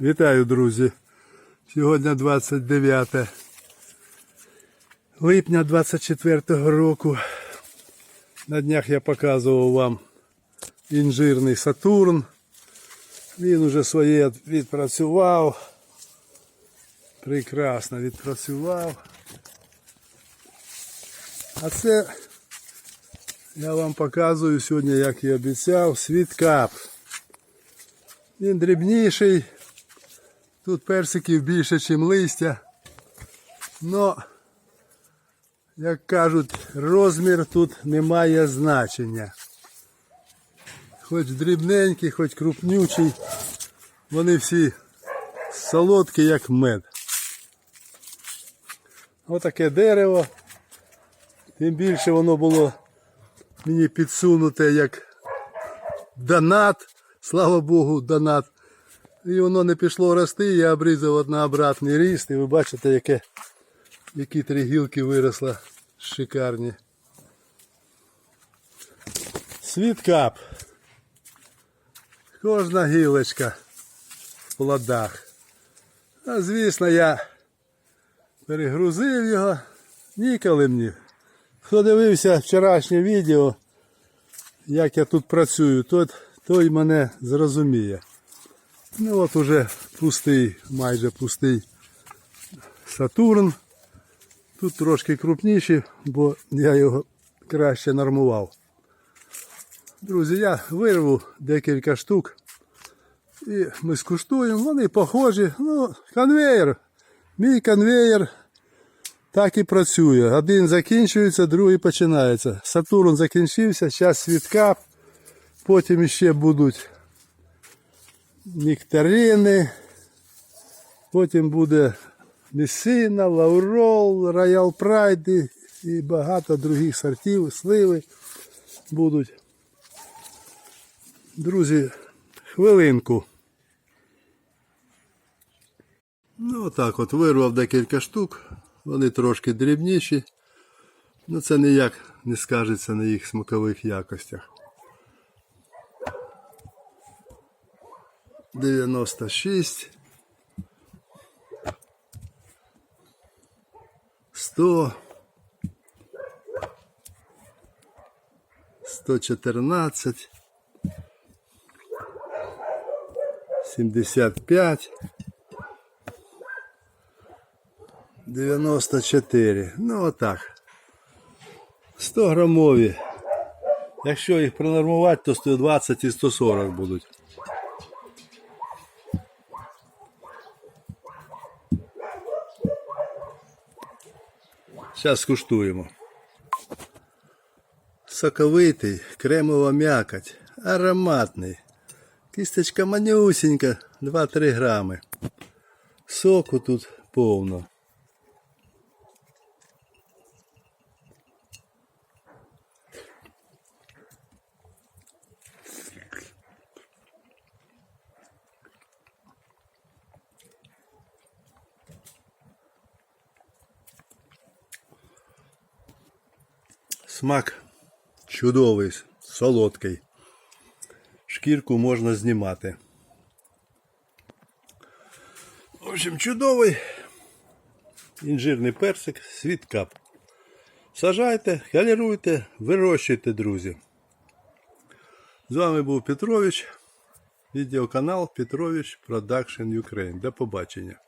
Вітаю, друзі. Сьогодні 29 липня 24 року. На днях я показував вам інжирний Сатурн. Він уже своє відпрацював. Прекрасно відпрацював. А це я вам показую сьогодні, як і обіцяв, світкап. Він дрібніший. Тут персиків більше, ніж листя. Но, як кажуть, розмір тут не має значення. Хоч дрібненький, хоч крупнючий, вони всі солодкі, як мед. Отаке дерево. Тим більше воно було мені підсунуте як донат. Слава Богу, донат. І воно не пішло рости, я обрізав на обратний ріст, і ви бачите, яке, які три гілки виросли шикарні. Світкап. Кожна гілочка в плодах. А звісно, я перегрузив його. Ніколи мені. Хто дивився вчорашнє відео, як я тут працюю, той, той мене зрозуміє. Ну от уже пустий, майже пустий Сатурн. Тут трошки крупніший, бо я його краще нормував. Друзі, я вирву декілька штук і ми скуштуємо. Вони похожі. Ну, конвейер. Мій конвейер так і працює. Один закінчується, другий починається. Сатурн закінчився, зараз світкап, потім ще будуть нектарини, потім буде Месина, Лаурол, Роял Прайд і- багато других сортів, сливи будуть. Друзі, хвилинку. Ну, отак от вирвав декілька штук. Вони трошки дрібніші. Ну це ніяк не скажеться на їх смакових якостях. 96. 100. 114. 75. 94. Ну отак. 100 грамові. Якщо їх пронормувати, то 120 і 140 будуть. Зараз скуштуємо. Соковитий, кремова м'якоть, ароматний. Кісточка манюсінька, 2-3 грами. Соку тут повно. Смак чудовий, солодкий. Шкірку можна знімати. В общем, чудовий інжирний персик, світкап. Сажайте, каліруйте, вирощуйте, друзі. З вами був Петрович, відеоканал Петрович Production Ukraine. До побачення.